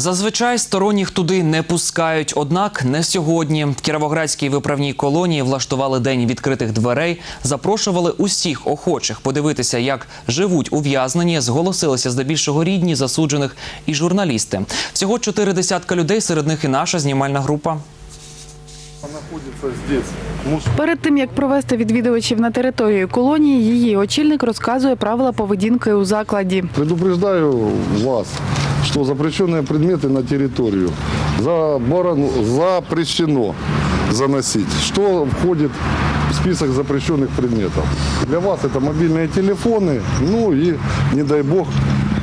Зазвичай сторонніх туди не пускають, однак не сьогодні. В Кіровоградській виправній колонії влаштували день відкритих дверей, запрошували усіх охочих подивитися, як живуть ув'язнені. Зголосилися здебільшого рідні засуджених і журналісти. Всього чотири десятка людей, серед них і наша знімальна група. Перед тим як провести відвідувачів на територію колонії, її очільник розказує правила поведінки у закладі. Предупреждаю вас, что запрещенные предметы на территорию заборон- запрещено заносить. Что входит в список запрещенных предметов? Для вас это мобильные телефоны, ну и, не дай бог,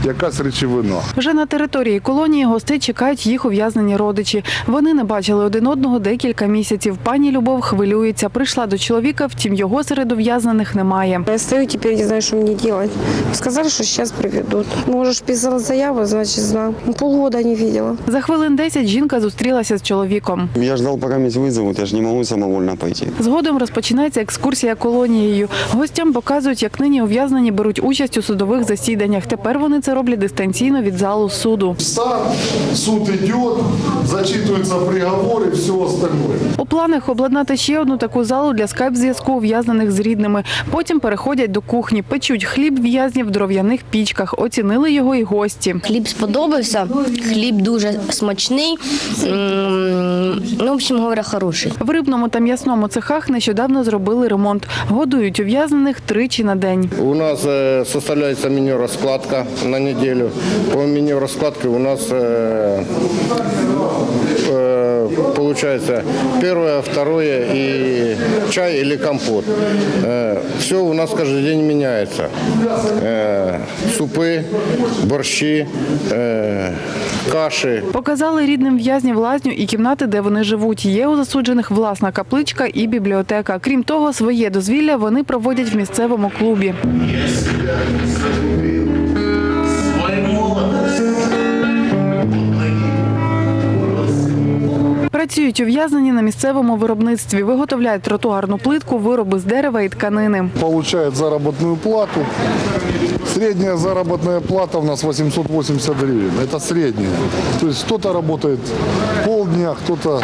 якась речовина. Вже на території колонії гостей чекають їх ув'язнені родичі. Вони не бачили один одного декілька місяців. Пані Любов хвилюється. Прийшла до чоловіка, втім його серед ув'язнених немає. Я стою, теперь не знаю, что мне делать. Сказали, что сейчас приведут. Можешь писала заяву, значит, знаю. Ну, Полгода не видела. За хвилин 10 жінка зустрілася з чоловіком. Я ждал, пока меня вызовут, я же не могу самовольно пойти. Згодом розпочинається екскурсія колонією. Гостям показують, як нині ув'язнені беруть участь у судових засіданнях. Тепер вони це роблять дистанційно від залу суду. Стар, суд идет, зачитываются приговоры, все остальное. У планах обладнати ще одну таку залу для скайп-зв'язку ув'язнених з рідними. Потім переходять до кухні, печуть хліб в'язнів в дров'яних пічках. Оцінили його і гості. Хліб сподобався, хліб дуже смачний. М, Ну, в общем говоря, хороший. В рибному та м'ясному цехах нещодавно зробили ремонт. Годують ув'язнених тричі на день. У нас э, составляется меню раскладка на неделю. По меню раскладки у нас э, э, получается первое, второе и чай или компот. все у нас каждый день меняется. Э, супы, борщи, э, каши. Показали рідним в'язнів лазню і кімнати, де вони живуть. Є у засуджених власна капличка і бібліотека. Крім того, своє дозвілля вони проводять в місцевому клубі. Працюють ув'язнені на місцевому виробництві, виготовляють тротуарну плитку, вироби з дерева і тканини. Получает заработную плату. Средняя заработная плата у нас 880 гривен. Это средняя. То есть кто-то работает полдня, кто-то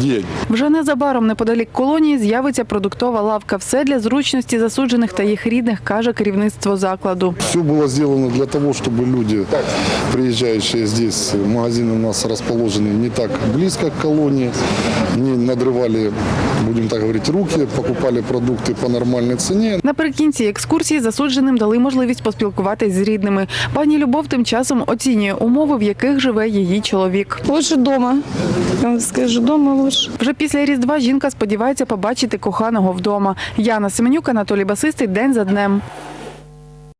день. Вже незабаром неподалік колонії з'явиться продуктова лавка. Все для зручності засуджених та їх рідних, каже керівництво закладу. Все было сделано для того, чтобы люди, приезжающие здесь, магазины у нас расположены не так близко к колонии, не надрывали, будем так говорить, руки, покупали продукты по нормальной цене. Наприкінці екскурсії засудженим дали можливість поспілкуватись з рідними. Пані Любов тим часом оцінює умови, в яких живе її чоловік. Лучше дома. Я вам скажу, дома лучше. Вже після різдва жінка сподівається побачити коханого вдома. Яна Семенюк, Анатолій Басистий. День за днем.